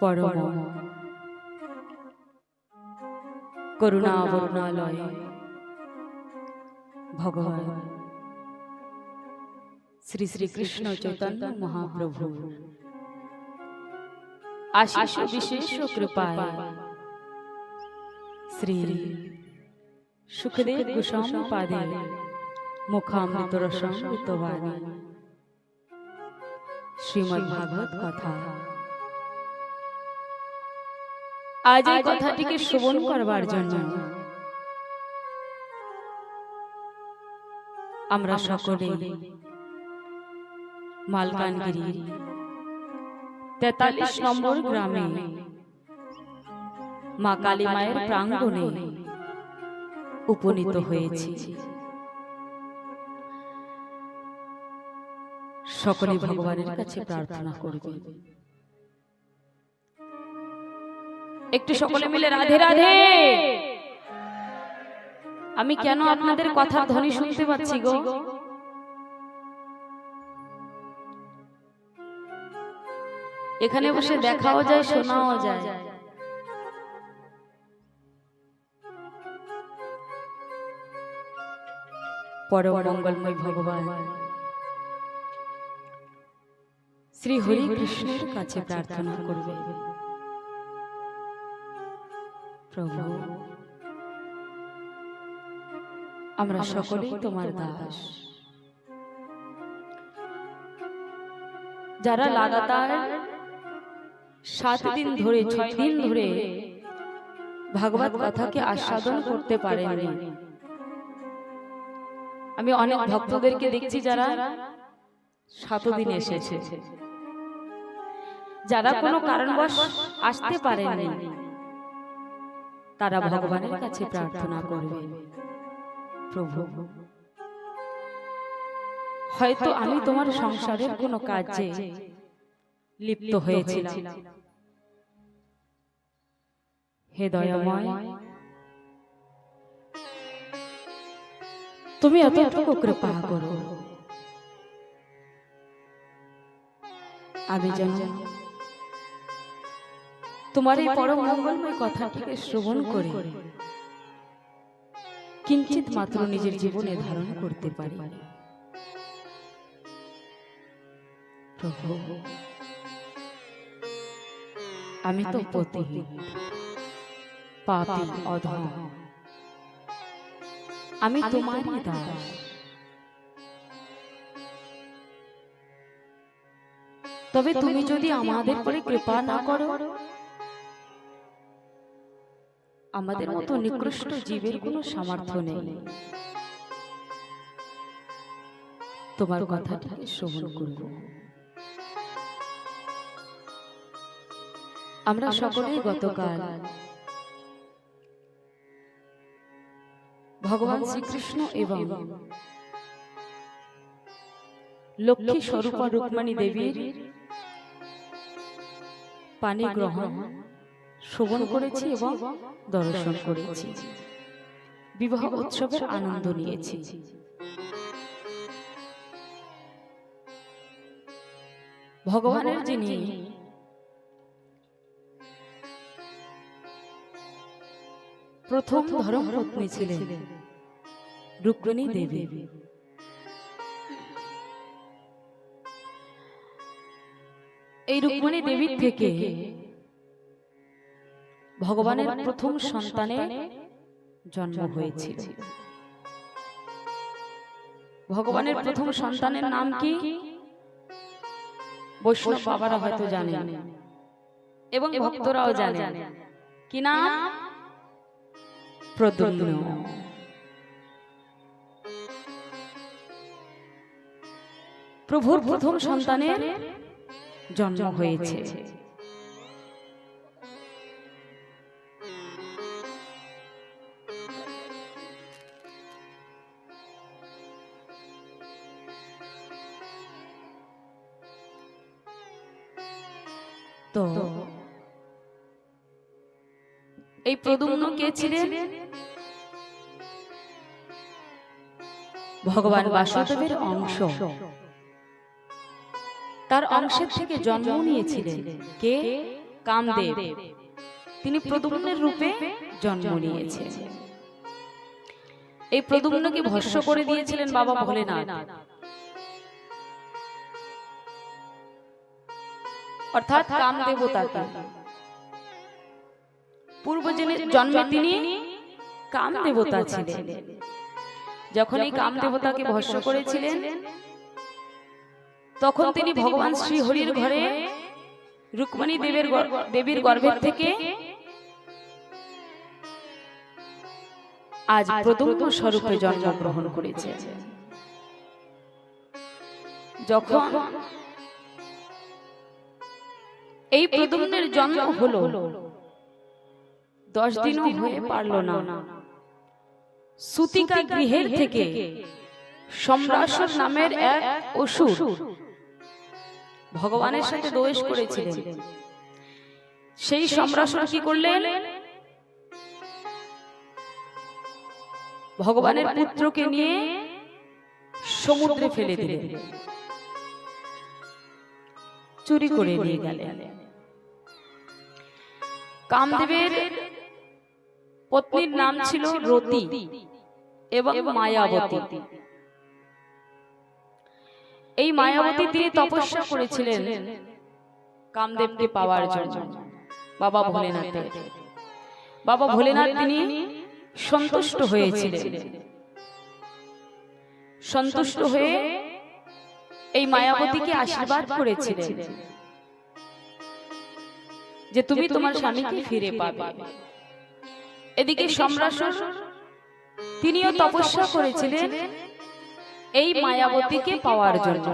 পরম। ভগবান। শ্রী শ্রী চৈতন্য মহাপ্রভু। আশিস বিশেষ কৃপায়। শ্রী সুখদেব গোস্বামী পাদে মুখামৃত রসামৃত বাণী শ্রীমদ্ ভাগবত কথা। আজ এই কথাটিকে শ্রবণ করবার জন্য। আমরা সকলে মালকানগিরি তেতাল্লিশ নম্বর গ্রামে মা কালী মায়ের প্রাঙ্গণে উপনীত হয়েছি। সকলে ভগবানের কাছে প্রার্থনা করবে। একটু সকলে মিলে রাধে রাধে। আমি কেন আপনাদের কথার ধ্বনি শুনতে পাচ্ছি গো? এখানে বসে দেখাও যায় শোনাও যায়। পরম মঙ্গলময় ভগবান। শ্রী হরি কৃষ্ণের কাছে প্রার্থনা করবে। প্রভু। আমরা সকলেই তোমার দাস। যারা লাগাতার সাত দিন ধরে ছয় দিন ধরে ভাগবত কথাকে আস্বাদন করতে পারেনি। আমি অনেক ভক্তদেরকে দেখছি যারা সাত দিন এসেছে। যারা কোনো কারণবশ আসতে পারেনি। তারা ভগবানের কাছে প্রার্থনা করবে। প্রভু হয়তো আমি তোমার সংসারের কোনো কাজে লিপ্ত হয়েছিলাম। হে দয়াময় তুমি এতটুকু কৃপা করো। আমি যেন তোমার এই পরম মঙ্গলময় কথাটিকে শ্রবণ করে। কিঞ্চিত মাত্র নিজের জীবনে ধারণ করতে পারি। প্রভু আমি তো পতিহীন পাপী অধম। আমি তোমারই দাস। তবে তুমি যদি আমাদের পরে কৃপা না করো আমাদের মতো নিকৃষ্ট জীবের কোনো সামর্থ্য নেই। তোমার কথাটিকে শ্রবণ করব আমরা সকলেই গতকাল ভগবান শ্রীকৃষ্ণ এবং লক্ষ্মী স্বরূপা রুক্মণী দেবীর পানি গ্রহণ শ্রবণ করেছি এবং দর্শন করেছি। বিবাহ উৎসবের আনন্দ নিয়েছি। ভগবানের যিনি প্রথম ধর্ম পত্নী ছিলেন রুক্মিণী দেবী। এই রুক্মিণী দেবীর থেকে ভগবানের প্রথম সন্তানের জন্ম হয়েছিল। ভগবানের প্রথম সন্তানের নাম কি? বৈষ্ণব বাবারা হয়তো জানেন। এবং ভক্তরাও জানেন। কি নাম? প্রদ্যুম্ন। প্রভুর প্রথম সন্তানের জন্ম হয়েছে। তো? এই প্রদুম্ন কে ছিলেন? ভগবান বাসুদেবের অংশ। তার অংশের থেকে জন্ম নিয়েছিলেন কে? কামদেব। তিনি প্রদুম্নের রূপে জন্ম নিয়েছেন। এই প্রদুম্নকে ভস্য করে দিয়েছিলেন বাবা ভোলেনাথ। অর্থাৎ কামদেবতাকে পূর্ব জন্মে তিনি কাম দেবতা ছিলেন। যখন এই কাম দেবতাকে ভস্য করেছিলেন তখন তিনি ভগবান শ্রী হরির ঘরে রুক্মণী দেবের দেবীর গর্ভের থেকে আজ প্রদম্ব স্বরূপে জন্মগ্রহণ করেছে। যখন এই প্রদম্নের জন্ম হলো। দশ দিনও হয়ে পারল না। সুতিকা গৃহের থেকে সম্রাসর নামের এক অসুর ভগবানের সাথে দোষ করেছিলেন। সেই সম্রাসর কি করলেন? ভগবানের পুত্রকে নিয়ে সমুদ্রে ফেলে দিলেন। চুরি করে নিয়ে গেলেন কামদেবের পত্নীর নাম ছিল রতি এবং মায়াবতী। এই মায়াবতী তিনি তপস্যা করেছিলেন কামদেবকে পাওয়ার জন্য। বাবা ভোলেনাথের। বাবা ভোলেনাথ তিনি সন্তুষ্ট হয়েছিলেন। সন্তুষ্ট হয়ে এই মায়াবতীকে আশীর্বাদ করেছিলেন। যে তুমি তোমার স্বামীকে ফিরে পাবে। এদিকে সম্রাসর তিনিও তপস্যা করেছিলেন এই মায়াবতীকে পাওয়ার জন্য।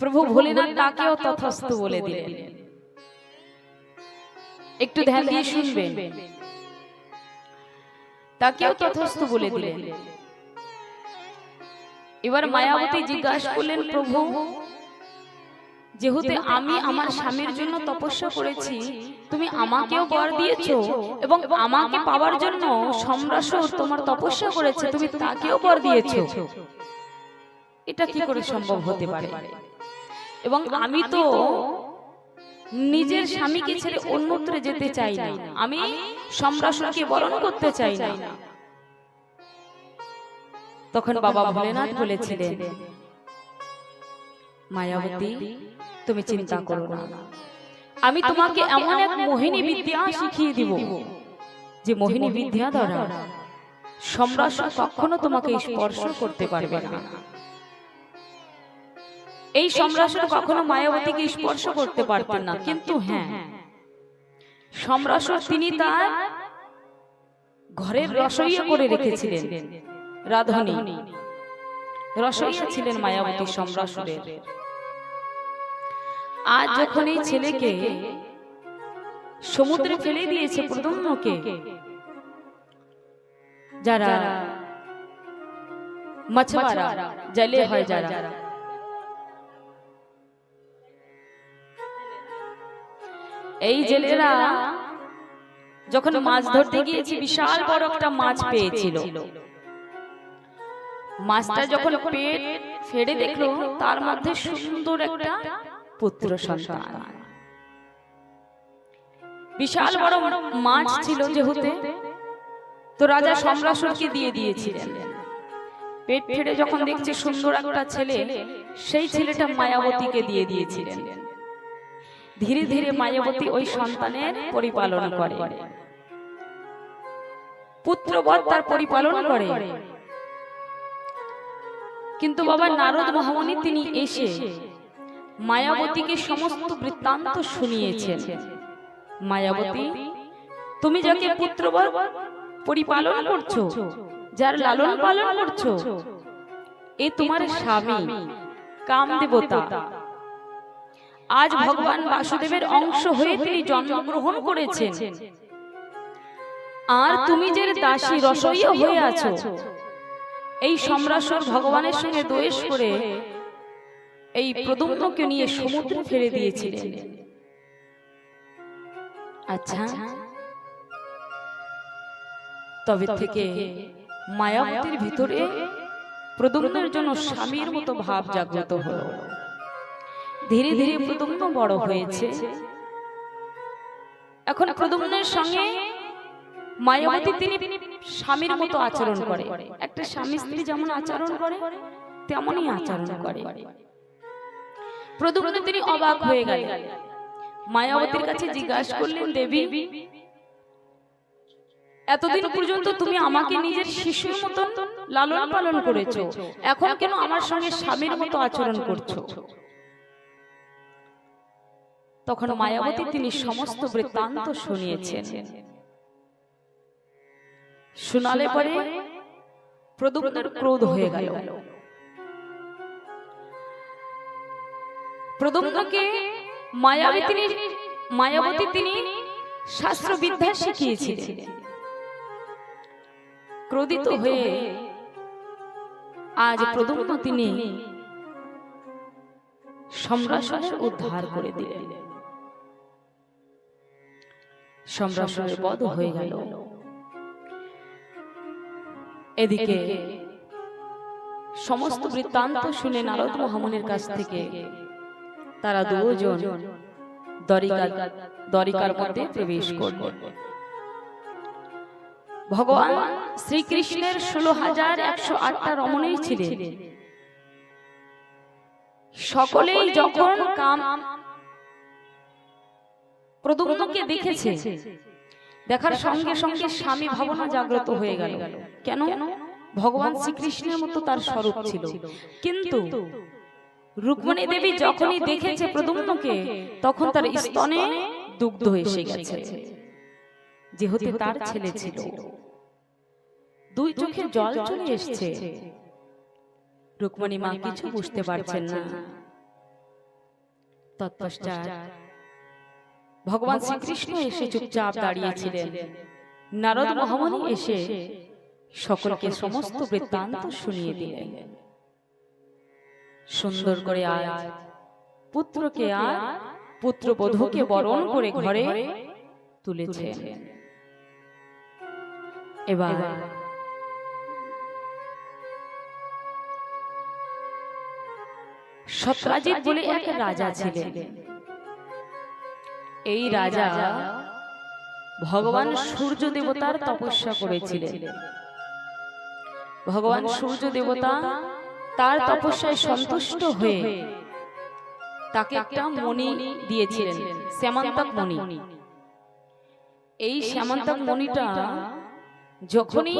প্রভু ভোলেনাথ তাকেও তথস্থ বলে দিলেন। একটু ধ্যান দিয়ে শুনবেন। তাকেও তথস্থ বলে দিলেন। এবার মায়াবতী জিজ্ঞাসা করলেন প্রভু যেহেতু আমি আমার স্বামীর জন্য তপস্যা করেছি তুমি আমাকেও বর দিয়েছ এবং আমাকে পাওয়ার জন্য সম্রাসর তোমার তপস্যা করেছে তুমি তাকেও বর দিয়েছ। এটা কি করে সম্ভব হতে পারে? এবং আমি তো নিজের স্বামীকে ছেড়ে অন্যত্র যেতে চাই না। আমি সম্রাসরকে বরণ করতে চাই না। তখন বাবা ভোলেনাথ বলেছিলেন মায়াবতী তুমি চিন্তা করো না। আমি তোমাকে এমন এক মোহিনী বিদ্যা শিখিয়ে দিব যে মোহিনী বিদ্যা দ্বারা সম্রাট কখনো তোমাকে স্পর্শ করতে পারবে না। এই সম্রাট কখনো মায়াবতীকে স্পর্শ করতে পারতেন না কিন্তু হ্যাঁ সম্রাট তিনি তার ঘরের রসইয়া করে রেখেছিলেন। রাধনী। রসইয়া ছিলেন মায়াবতী সম্রাসুরের। আজ যখন এই ছেলেকে সমুদ্রে ফেলে দিয়েছে প্রদম্নকে যারা মাছওয়ারা জলে হয় যারা। এই জেলেরা যখন মাছ ধরতে গিয়েছে বিশাল বড় একটা মাছ পেয়েছিল। মাছটা যখন পেট ফেড়ে দেখল তার মধ্যে সুন্দর একটা পুত্র সন্তান। বিশাল বড় মাছ ছিল যেহেতু। তো রাজা সম্রাসুরকে দিয়ে দিয়েছিলেন। পেট ফেড়ে যখন দেখছে সুন্দর একটা ছেলে সেই ছেলেটা মায়াবতীকে দিয়ে দিয়েছিলেন। ধীরে ধীরে মায়াবতী ওই সন্তানের পরিপালন করে। পুত্রবধ তার পরিপালন করে। কিন্তু বাবা নারদ মহামণি তিনি এসে মায়াবতীকে সমস্ত বৃত্তান্ত শুনিয়েছেন। মায়াবতী তুমি যাকে পুত্রবর পরিপালন করছ যার লালন পালন করছ এ তোমার স্বামী কাম দেবতা আজ ভগবান বাসুদেবের অংশ হয়ে তিনি জন্মগ্রহণ করেছেন। আর তুমি যে দাসী রসইয়া হয়ে আছো এই সম্রাসর ভগবানের সঙ্গে দোষ করে এই প্রদম্নকে নিয়ে সমুদ্রে ফেলে দিয়েছিলেন। আচ্ছা তবে থেকে মায়াবতীর ভিতরে প্রদম্নের জন্য স্বামীর মতো ভাব জাগ্রত হলো। ধীরে ধীরে প্রদম্ন বড় হয়েছে। এখন প্রদম্নের সঙ্গে মায়াবতী তিনি স্বামীর মতো আচরণ করে। একটা স্বামী স্ত্রী যেমন আচরণ করে তেমনই আচরণ করে। প্রদম্ন তিনি অবাক হয়ে গেলেন। মায়াবতীর কাছে জিজ্ঞাসা করলেন দেবী এতদিন পর্যন্ত তুমি আমাকে নিজের শিশুর মতন লালন পালন করেছ। এখন কেন আমার সঙ্গে স্বামীর মতো আচরণ করছ? তখন মায়াবতী তিনি সমস্ত বৃত্তান্ত শুনিয়েছেন। শোনালে পরে প্রদুম্নের ক্রোধ হয়ে গেল। প্রদুম্নকে মায়াবী তিনি মায়াবতী তিনি শাস্ত্র বিদ্যা শিখিয়েছিলেন। ক্রোধিত হয়ে আজ প্রদুম্ন তিনি সম্রাসনের উদ্ধার করে দিলেন। সম্রাসনের বধ হয়ে গেল। এদিকে সমস্ত বৃত্তান্ত শুনে নারদ মহামুনির কাছ থেকে তারা দুজন দরিকা দরিকার মধ্যে প্রবেশ করল। ভগবান শ্রীকৃষ্ণের ষোলো হাজার একশো আটটা রমণী ছিলেন। সকলেই যখন কাম প্রদুম্নকে দেখেছে দেখার সঙ্গে সঙ্গে স্বামী ভাবনা জাগ্রত হয়ে গেল। কেন? ভগবান শ্রীকৃষ্ণের মতো তার স্বরূপ ছিল। কিন্তু রুক্মণী দেবী যখনই দেখেছে প্রদুম্নকে তখন তার স্তনে দুগ্ধ এসে গেছে। যেহেতু তার ছেলে ছিল দুই চোখে জল চলে এসছে। রুক্মণী মা কিছু বুঝতে পারছেন না। তৎপশ্চাৎ ভগবান শ্রীকৃষ্ণ এসে চুপচাপ দাঁড়িয়েছিলেন নারদ মহামণি এসে সকলকে সমস্ত বৃত্তান্ত শুনিয়ে দিলেন। সুন্দর করে আজ পুত্রকে আর পুত্রবধূকে বরণ করে ঘরে তুলেছে এবার সত্রাজিৎ বলে এক রাজা ছিলেন। এই রাজা ভগবান সূর্য দেবতার তপস্যা করেছিলেন। ভগবান সূর্য দেবতা তার তপস্যায় সন্তুষ্ট হয়ে তাকে একটা মণি দিয়েছিলেন শ্যামান্তক মণি। এই শ্যামান্তক মণিটা যখনই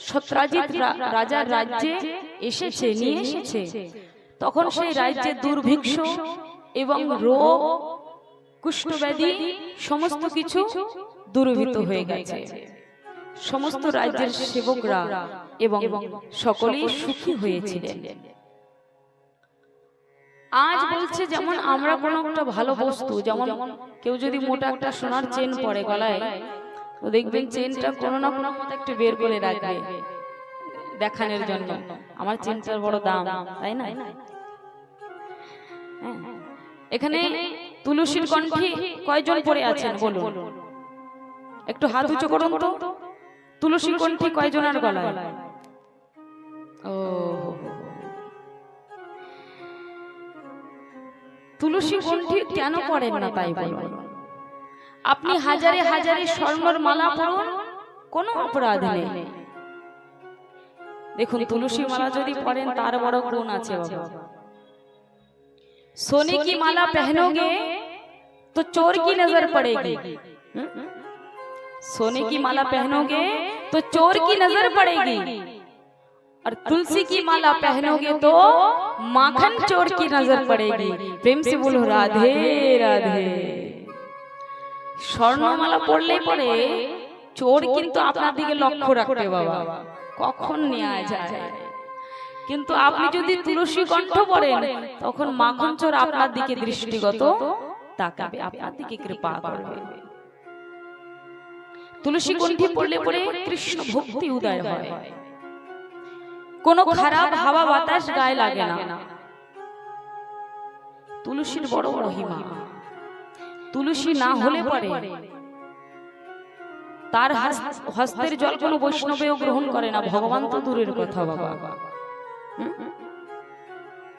সত্রাজিৎ রাজার রাজ্যে এসেছে নিয়ে এসেছে তখন সেই রাজ্যে দুর্ভিক্ষ এবং রোগ কুষ্ঠব্যাধি সমস্ত কিছু দূরীভূত হয়ে গেছে। সমস্ত রাজ্যের সেবকরা এবং সকলেই সুখী হয়েছিলেন। আজ বলছে যেমন আমরা কোনো একটা ভালো বস্তু যেমন কেউ যদি মোটা একটা সোনার চেন পরে গলায় তো দেখবেন চেনটা কোনো না কোনো মতো একটু বের করে রাখবে দেখানোর জন্য। আমার চেনটার বড় দাম তাই না। এখানে তুলসীর কণ্ঠে কয়জন পড়ে আছেন বলুন একটু হাত উঁচু করুন তো তুলসীর কণ্ঠে কয়জনের গলায় ও তুলসী কণ্ঠে কেন পড়েন না তাই বলুন আপনি হাজারে হাজারে স্বর্ণর মালা পড়ুন কোনো অপরাধ নেই দেখুন তুলসী মালা যদি পড়েন তার বড় গুণ আছে বাবা सोने की माला पहनोगे तो चोर की नजर पड़ेगी हम्म? सोने की माला पहनोगे तो चोर की नजर पड़ेगी और तुलसी की माला पहनोगे तो माखन चोर की नजर पड़ेगी प्रेम से बोलो राधे राधे স্বর্ণমালা পড়লেই পরে চোর কিন্তু আপনার দিকে লক্ষ্য রাখবে বাবা কখন নেওয়া যায় কিন্তু আপনি যদি তুলসী কণ্ঠ পড়েন তখন মাখন চোর আপনার দিকে দৃষ্টিগত তাকাবে আপনার দিকে কৃপা করবে। তুলসী কণ্ঠী পড়লে পরে কৃষ্ণ ভক্তি উদয় হয়। কোনো খারাপ হাওয়া বাতাস গায়ে লাগে না। তুলসীর বড় মহিমা। তুলসী না হলে পরে তার হস্তের জল কোনো বৈষ্ণবেও গ্রহণ করে না। ভগবান তো দূরের কথা বাবা। হুম?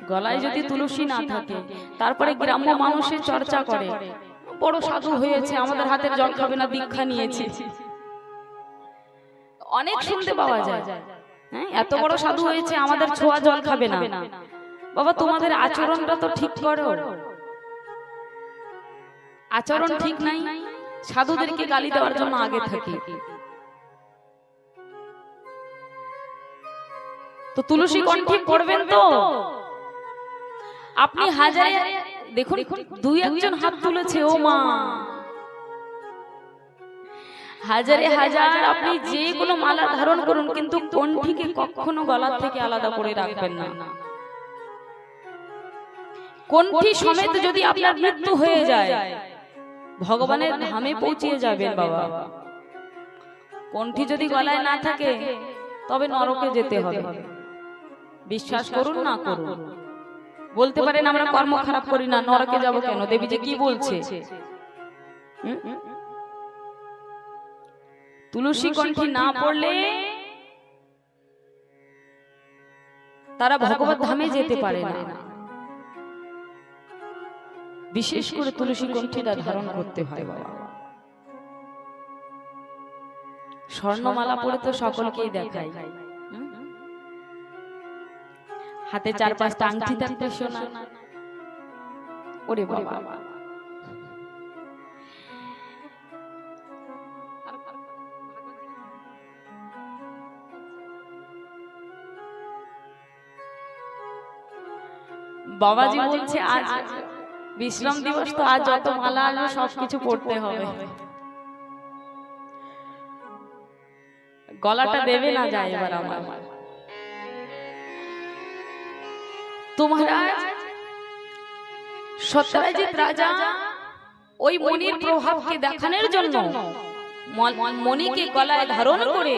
গলায় যদি তুলসী না থাকে তারপরে গ্রাম্য মানুষের চর্চা করে। বড় সাধু হয়েছে আমাদের হাতের জল খাবে না দীক্ষা নিয়েছে। অনেক শুনতে পাওয়া যায়। হ্যাঁ এত বড় সাধু হয়েছে আমাদের ছোঁয়া জল খাবে না। বাবা তোমাদের আচরণটা তো ঠিক করো। আচরণ ঠিক নাই সাধুদেরকে গালি দেওয়ার জন্য আগে থাকি। তো তুলসী কণ্ঠে পড়বেন তো? আপনি হাজারে দেখুন দুই একজন হাত তুলেছে ও মা। হাজারে হাজার আপনি যে কোনো মালা ধারণ করুন কিন্তু কণ্ঠিকে কখনো গলার থেকে আলাদা করে রাখবেন না। কণ্ঠি সমেত যদি আপনার মৃত্যু হয়ে যায় ভগবানের ধামে পৌঁছিয়ে যাবেন বাবা। কণ্ঠি যদি গলায় না থাকে তবে নরকে যেতে হবে। বিশ্বাস করুন না করুন। বলতে পারেন আমরা কর্ম খারাপ করি না নরকে যাব কেন? দেবী যে কি বলছে? তুলসী কণ্ঠী না পড়লে তারা ভগবত ধামে যেতে পারে না। বিশেষ করে তুলসী কণ্ঠীটা ধারণ করতে হয়। বাবা। স্বর্ণমালা পরে তো সকলকেই দেখায়? হাতে চার পাঁচটা আংটি থাকতে শোনা। ওরে বাবা। বাবাজি বলছে আজ বিশ্রাম দিবস তো আজ যত মালা আসবে সবকিছু পড়তে হবে। গলাটা দেবে না যায় এবার আমার। সত্যরাজিৎ রাজা ওই মনির প্রভাবকে দেখানোর জন্য মণিকে গলায় ধারণ করে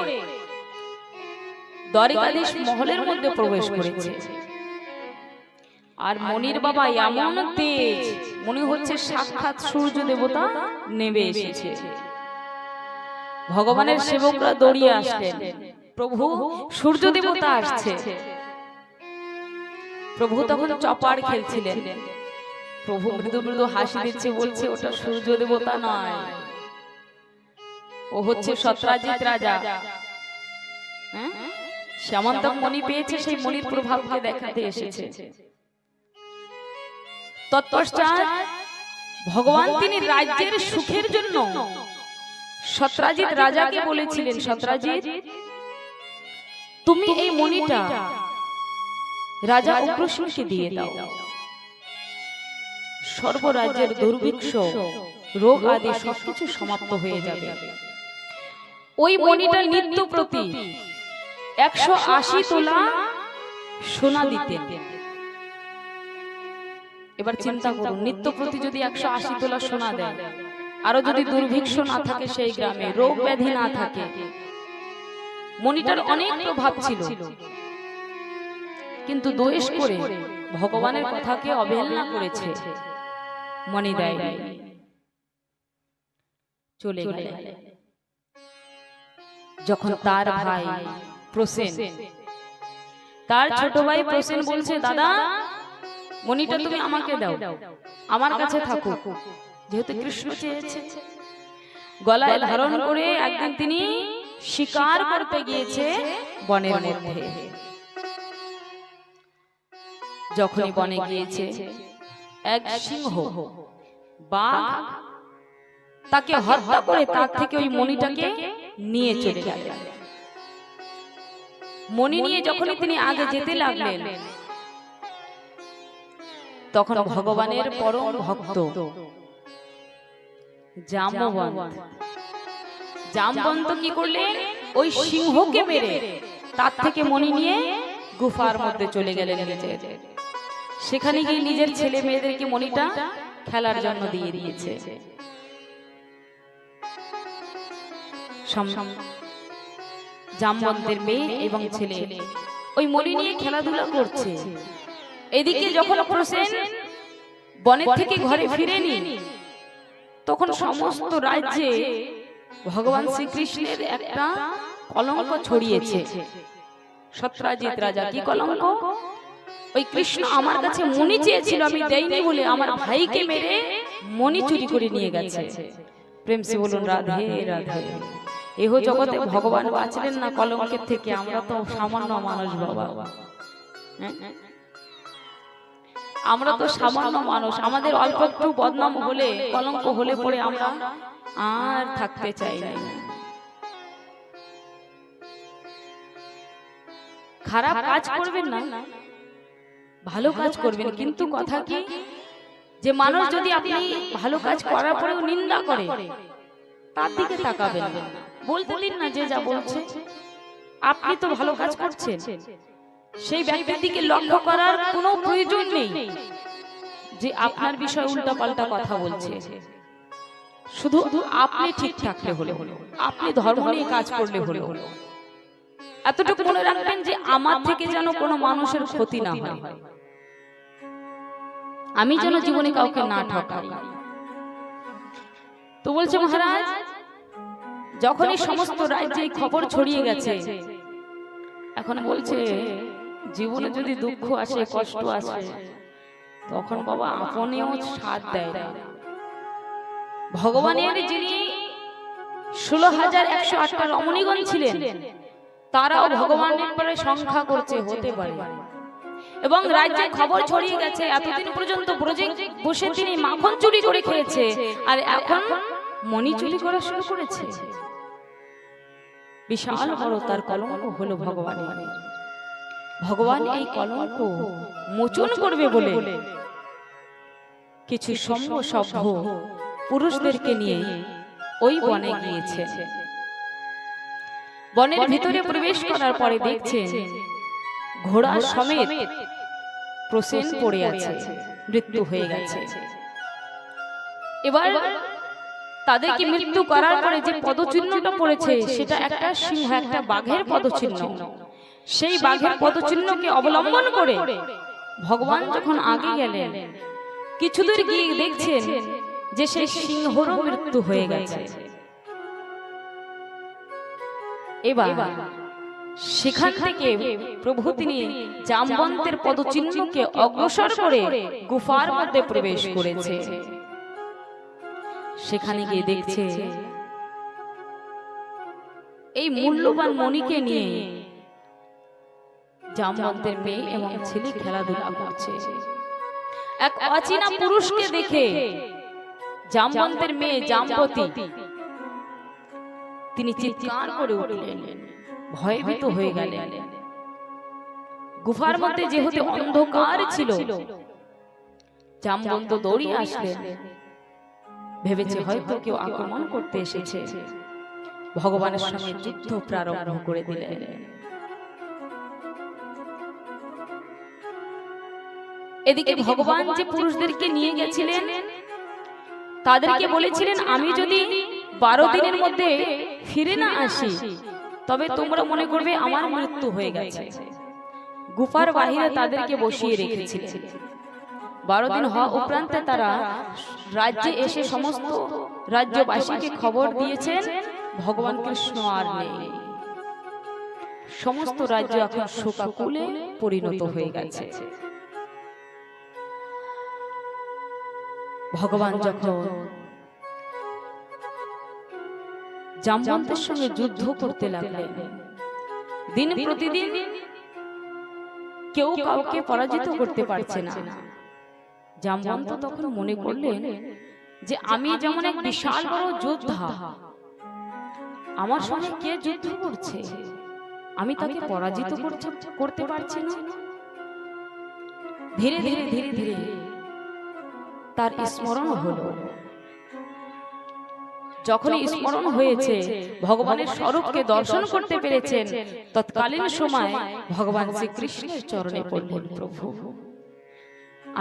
দ্বারিকাধীশ মহলের মধ্যে প্রবেশ করেছে। আর মনির বাবা এমন তেজ মনে হচ্ছে সাক্ষাৎ সূর্য দেবতা নেমে এসেছে। ভগবানের সেবকরা দৌড়িয়ে আসলেন। প্রভু সূর্য দেবতা আসছে। প্রভু তখন চপার খেলছিলেন। প্রভু মৃদু মৃদু হাসি দিচ্ছে বলছে ওটা সূর্য দেবতা নয়। ও হচ্ছে সত্রাজিৎ রাজা। হ্যাঁ? শ্যামন্তক মণি পেয়েছে সেই মণির প্রভাবকে দেখাতে এসেছে। তৎপশ্চাৎ ভগবান তিনি রাজ্যের সুখের জন্য সত্রাজিৎ রাজাকে বলেছিলেন সত্রাজিৎ তুমি এই মণিটা রাজা উগ্রসেনকে দিয়ে দাও। সর্বরাজ্যের দুর্ভিক্ষ রোগ আদি সবকিছু সমাপ্ত হয়ে যাবে। ওই মণিটা নিত্য প্রতি। একশো আশি তোলা সোনা দিতেন। এবার চিন্তা করুন নিত্য প্রতি যদি একশো আশি তোলা সোনা দেয় আরও যদি দুর্ভিক্ষ না থাকে সেই গ্রামে রোগ ব্যাধি না থাকে। মনিটার অনেক প্রভাব ছিল। কিন্তু দোষ করে ভগবানের কথাকে অবহেলনা করেছে। মনি দেয়। চলে গেলে। যখন তার ভাই প্রসেন, তার ছোট ভাই প্রসেন বলছে, দাদা মনিটা তুমি আমাকে দাও, আমার কাছে থাকো, যেহেতু কৃষ্ণ চেয়েছে। গলায় ধারণ করে একদিন তিনি শিকার করতে গিয়েছে বনের মধ্যে। যখনই বনে গিয়েছে এক সিংহ বাঘ তাকে হত্যা করে তার থেকে ওই মণিটাকে নিয়ে চলে গেল। মণি নিয়ে যখনই তিনি আগে যেতে লাগলেন তখন ভগবানের পরম ভক্ত জাম্ববন্ত জামবন্ত কি করলেন? ওই সিংহকে মেরে তার থেকে মণি নিয়ে গুফার মধ্যে চলে গেলেন নিজের। সেখানে গিয়ে নিজের ছেলে মেয়েদেরকে মণিটা খেলার জন্য দিয়ে দিয়েছে। জামবন্তের মেয়ে এবং ছেলে। ওই মণি নিয়ে খেলাধুলা করছে। এদিকে যখন প্রসেন বনের থেকে ঘরে ফিরেনি তখন সমস্ত রাজ্যে ভগবান শ্রীকৃষ্ণের একটা কলঙ্ক ছড়িয়েছে। সত্রাজিৎ রাজা কি কলঙ্ক? ওই কৃষ্ণ আমার কাছে মণি চেয়েছিল আমি দেইনি বলে আমার ভাইকে মেরে মণি চুরি করে নিয়ে গেছে। প্রেম সে বলুন রাধে রাধে এহ জগতে ভগবান বাঁচলেন না কলঙ্কের থেকে আমরা তো সামান্য মানুষ বাবা? আমরা তো সামান্য মানুষ। আমাদের অল্প একটু বদনাম হলে কলঙ্ক হলে পরে আমরা আর থাকতে চাই না। খারাপ কাজ করবেন না। ভালো কাজ করবেন। কিন্তু কথা কি? যে মানুষ যদি আপনি ভালো কাজ করার পরেও নিন্দা করে তার দিকে তাকাবেন। বলতে দিন না যে যা বলছে আপনি তো ভালো কাজ করছেন। সেই ব্যক্তির দিকে লক্ষ্য করার কোনো প্রয়োজন নেই। যে আপনার বিষয়ে উল্টাপাল্টা কথা বলছে। শুধু আপনি ঠিক থাকলে হলো। আপনি ধর্ম নিয়ে কাজ করলে হলো। এতটুকু মনে রাখবেন যে আমার থেকে যেন কোনো মানুষের ক্ষতি না হয়। আমি যেন জীবনে কাউকে না ঠকাই। তো বলছে মহারাজ যখন এই সমস্ত রাজ্যে খবর ছড়িয়ে গেছে এখন বলছে জীবনে যদি দুঃখ আসে কষ্ট আসে তখন বাবা আপনিও সাথ দেয় না। ভগবানের যিনি ষোলো হাজার একশো আটটা রমণীগণ ছিলেন তারাও ভগবানের পরে সংখ্যা করছে হতে পারে। এবং রাজ্যে খবর ছড়িয়ে গেছে এতদিন পর্যন্ত ব্রজে বসে তিনি মাখন চুরি করে খেয়েছে। আর এখন মণি চুরি করা শুরু করেছে। বিশাল বড় তার কলঙ্ক হলো ভগবানের। ভগবান এই কলঙ্ক মোচন করবে বলে। কিছু সভ্য সভ্য পুরুষদেরকে নিয়ে ওই বনে গিয়েছে। বনের ভিতরে প্রবেশ করার পরে দেখছেন ঘোড়া সমেত প্রসেন পড়ে আছে মৃত্যু হয়ে গেছে। এবার তাদেরকে মৃত্যু করার পরে যে পদচিহ্নটা পড়েছে সেটা একটা সিংহ একটা বাঘের পদচিহ্ন সেই বাঘের পদচিহ্নকে অবলম্বন করে ভগবান যখন আগে গেলেন কিছুদূর গিয়ে দেখছেন যে সেই সিংহরও মৃত্যু হয়ে গেছে। এবার সেখান থেকে প্রভু তিনি জামবন্তের পদচিহ্নকে অগ্রসর করে গুফার মধ্যে প্রবেশ করেছে। সেখানে গিয়ে দেখছে এই মূল্যবান মণিকে নিয়ে জামবন্তের মেয়ে এবং ছেলে খেলাধুলা করছে। এক অচেনা পুরুষকে দেখে জামবন্তের মেয়ে জামবতী তিনি চিৎকার করে উঠলেন। ভয়ভীত হয়ে গেলেন গুফার মধ্যে যেহেতু অন্ধকার ছিল জামবন্ত দৌড়িয়ে আসলেন। ভেবেছে হয়তো কেউ আক্রমণ করতে এসেছে। ভগবানের সঙ্গে যুদ্ধ প্রারম্ভ করে দিলেন। এদিকে ভগবান যে পুরুষদেরকে নিয়ে গেছিলেন তাদেরকে বলেছিলেন আমি যদি বারো দিনের মধ্যে ফিরে না আসি তবে তোমরা মনে করবে আমার মৃত্যু হয়ে গেছে। গুফার বাহিরে তাদেরকে বসিয়ে রেখেছিলেন বারো দিন হওয়া উপরান্তে তারা রাজ্যে এসে সমস্ত রাজ্যবাসীকে খবর দিয়েছেন ভগবান কৃষ্ণ আর নেই। সমস্ত রাজ্য এখন শোকাকুলে পরিণত হয়ে গেছে। ভগবান যখন জামবন্তের সঙ্গে যুদ্ধ করতে লাগলেন দিন প্রতিদিন কেউ কাউকে পরাজিত করতে পারছে না। জামবন্ত তখন মনে করলেন যে আমি যেমন এক বিশাল বড় যোদ্ধা আমার সঙ্গে কে যুদ্ধ করছে? আমি তাকে পরাজিত করতে করতে পারছি না। ধীরে ধীরে ধীরে ধীরে তার স্মরণ হলো। যখন স্মরণ হয়েছে ভগবানের স্বরূপকে দর্শন করতে পেরেছেন তৎকালীন সময় ভগবান শ্রীকৃষ্ণের চরণে পড়লেন প্রভু।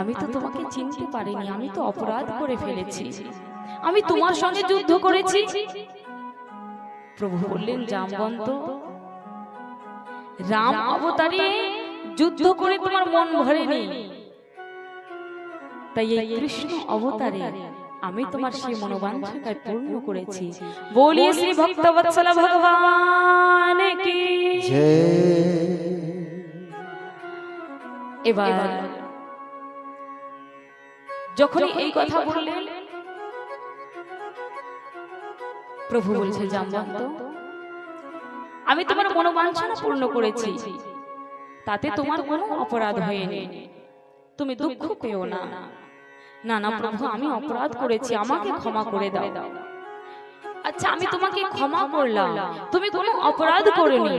আমি তো তোমাকে চিনতে পারিনি আমি তো অপরাধ করে ফেলেছি। আমি তোমার সঙ্গে যুদ্ধ করেছি। প্রভু বললেন জামবন্ত রাম অবতারে যুদ্ধ করে তোমার মন ভরেনি। তাই এই কৃষ্ণ অবতারে আমি তোমার সেই মনোবাঞ্ছাকায় পূর্ণ করেছি। বলিয়ে শ্রী ভক্তবৎসল ভগবান কি? এবার যখনই এই কথা বললেন প্রভু বলছে জামবন্ত আমি তোমার মনোবাঞ্ছনা পূর্ণ করেছি। তাতে তোমার কোনো অপরাধ হয়নি। তুমি দুঃখ পেও না। না না প্রভু আমি অপরাধ করেছি আমাকে ক্ষমা করে দাও। আচ্ছা আমি তোমাকে ক্ষমা করলাম। তুমি কোনো অপরাধ করনি।